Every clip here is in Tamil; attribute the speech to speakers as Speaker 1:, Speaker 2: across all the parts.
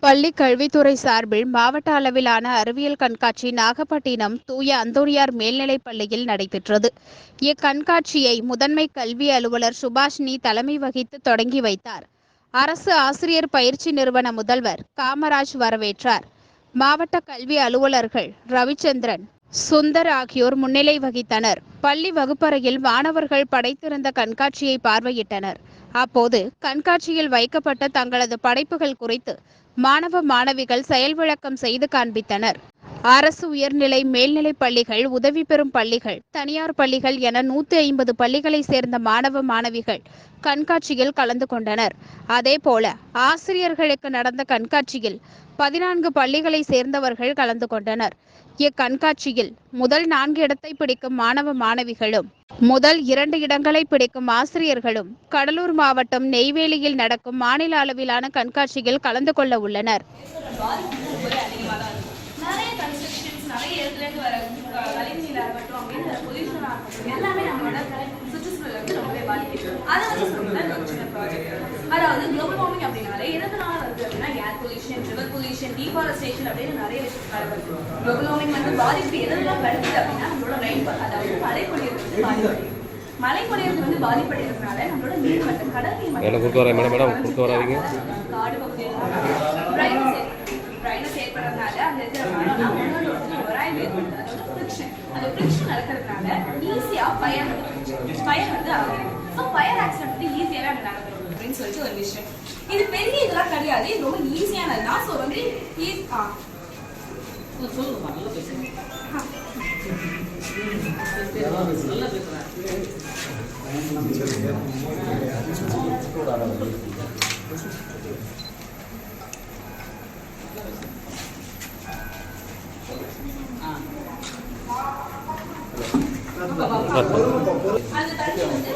Speaker 1: பள்ளி கல்வித்துறை சார்பில் மாவட்ட அளவிலான அறிவியல் கண்காட்சி நாகப்பட்டினம் தூய அந்தோரியார் மேல்நிலைப் பள்ளியில் நடைபெற்றது. இக்கண்காட்சியை முதன்மை கல்வி அலுவலர் சுபாஷினி தலைமை வகித்து தொடங்கி வைத்தார். அரசு ஆசிரியர் பயிற்சி நிறுவன முதல்வர் காமராஜ் வரவேற்றார். மாவட்ட கல்வி அலுவலர்கள் ரவிச்சந்திரன் சுந்தர் ஆகியோர் முன்னிலை வகித்தனர். பள்ளி வகுப்பறையில் மாணவர்கள் படைத்திருந்த கண்காட்சியை பார்வையிட்டனர். அப்போது கண்காட்சியில் வைக்கப்பட்ட தங்களது படைப்புகள் குறித்து மாணவ மாணவிகள் செயல் விளக்கம் செய்து காண்பித்தனர். அரசு உயர்நிலை மேல்நிலைப் பள்ளிகள் உதவி பெறும் பள்ளிகள் தனியார் பள்ளிகள் என நூத்தி ஐம்பது பள்ளிகளை சேர்ந்த மாணவ மாணவிகள் கண்காட்சியில் கலந்து கொண்டனர். அதேபோல ஆசிரியர்களுக்கு நடந்த கண்காட்சியில் பதினான்கு பள்ளிகளை சேர்ந்தவர்கள் கலந்து கொண்டனர். இக்கண்காட்சியில் முதல் நான்கு இடத்தை பிடிக்கும் மாணவ மாணவிகளும் முதல் இரண்டு இடங்களை பிடிக்கும் ஆசிரியர்களும் கடலூர் மாவட்டம் நெய்வேலியில் நடக்கும் மாநில அளவிலான கண்காட்சியில் கலந்து கொள்ள உள்ளனர்.
Speaker 2: பாதிப்பு நிறைய கன்ஸ்ட்ரக்ஷன்ஸ் நிறைய இடத்துலேருந்து வர அஹ், கழிவுநீர் ஆகட்டும் அப்படின்ற பொல்யூஷன் ஆகட்டும் எல்லாமே நம்மளோட சுற்றுச்சூழல் வந்து ரொம்பவே பாதிக்குது அதை வந்து ப்ராஜெக்ட் அதாவது குளோபல் வார்மிங் அப்படின்னாலே எதனால வருது அப்படின்னா air pollution river pollution deforestation அப்படின்னு நிறைய விஷயங்கள் வருது. குளோபல் வார்மிங் வந்து பாதிப்பு எதெல்லாம் வருது அப்படின்னா நம்மளோட ரெயின் அதாவது மழை பொழிவு வந்து பாதிப்படையுது. மழை பொழிவு வந்து பாதிப்படைகிறதுனால நம்மளோட நீர் மட்டம் கடல் நீர்
Speaker 3: மேடம் குறுக்க வர மேடம். மேடம் குறுக்க வராதீங்க.
Speaker 2: காடு பகுதியில் ஏற்படுறதுனால அந்த இருக்கிற மரம்லாம் உராய்வு ஏற்படுது ஃப்ரிக்ஷன் அந்த ஃப்ரிக்ஷன் ஈஸியாக ஃபயர் வந்து ஃபயர் வந்து ஆகுது ஸோ ஃபயர் ஆக்சிடென்ட் வந்து ஈஸியாகவே அங்கே அப்படின்னு சொல்லிட்டு ஒரு விஷயம் இது பெரிய இதெல்லாம் கிடையாது இது ரொம்ப ஈஸியானது தான் ஸோ வந்து ஈஸ் ஆ அந்த தண்ணி வந்து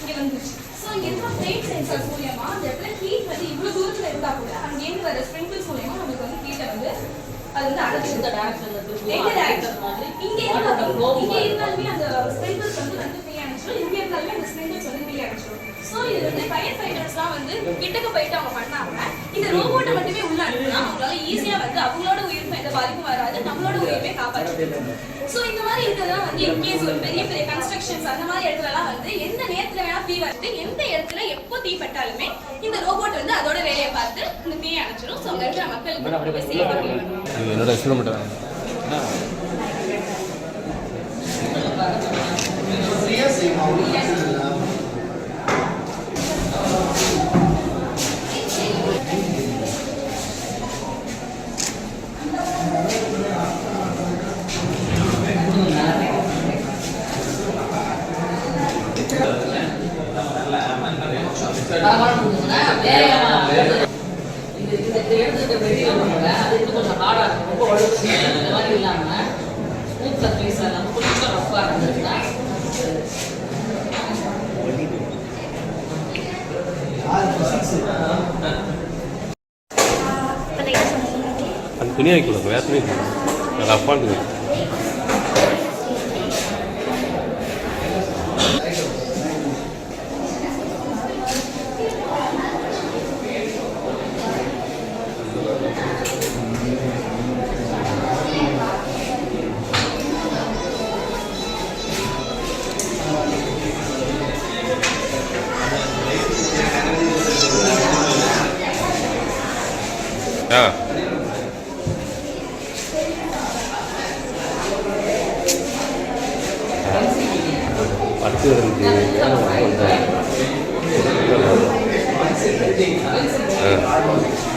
Speaker 2: இங்க வந்துருச்சு ஸோ இங்க இருக்கிற பிளேட் சென்சார்ஸ் மூலியமா அந்த இடத்துல ஹீட் வந்து இவ்வளவு தூரத்துல இருந்தா கூட அங்கேருந்து வர ஸ்ப்ரிங்கிள்ஸ் மூலியமா நமக்கு வந்து ஹீட்டை வந்து அது வந்து அடைச்சு எந்த direction? இங்க இருந்தாலும் இங்க இருந்தாலுமே அந்த ஸ்ப்ரிங்கிள்ஸ் வந்து வந்து ஃப்ரீ அனுப்பிச்சிடும் இங்க இருந்தாலுமே அந்த ஸ்ப்ரிங்கிள்ஸ் வந்து ஃப்ரீ அனுப்பிச்சிடும் ஸோ இது வந்து ஃபயர் ஃபைட்டர்ஸ்லாம் வந்து கிட்டக்கு போயிட்டு அவங்க பண்ணாம இந்த ரோபோட்டை மட்டுமே உள்ள அனுப்புனா அவங்களால ஈஸியா வந்து அவங்களோட உயிருக்கும் எந்த பாதிப்பும் வராது நம்மளோட உயிருமே காப்பாற்று ஸோ இந்த மாதிரி இருக்கிறதெல்லாம் வந்து இன்கேஸ் ஒரு பெரிய பெரிய கன்ஸ்ட்ரக்ஷன்ஸ் அந்த மாதிரி இடத்துலலாம் வந்து எந்த நேரத்துல வேணா தீ வருது எந்த இடத்துல எப்போ தீ பட்டாலுமே இந்த ரோபோட் வந்து அதோட வேலையை பார்த்து இந்த தீயை அணைச்சிடும் ஸோ அங்க இருக்கிற மக்களுக்கு
Speaker 3: என்னோட எக்ஸ்பெரிமெண்ட்
Speaker 4: இது
Speaker 3: துணி வைக்கல வேற துணி ரஃபான்னு ஆ பத்து ஆ.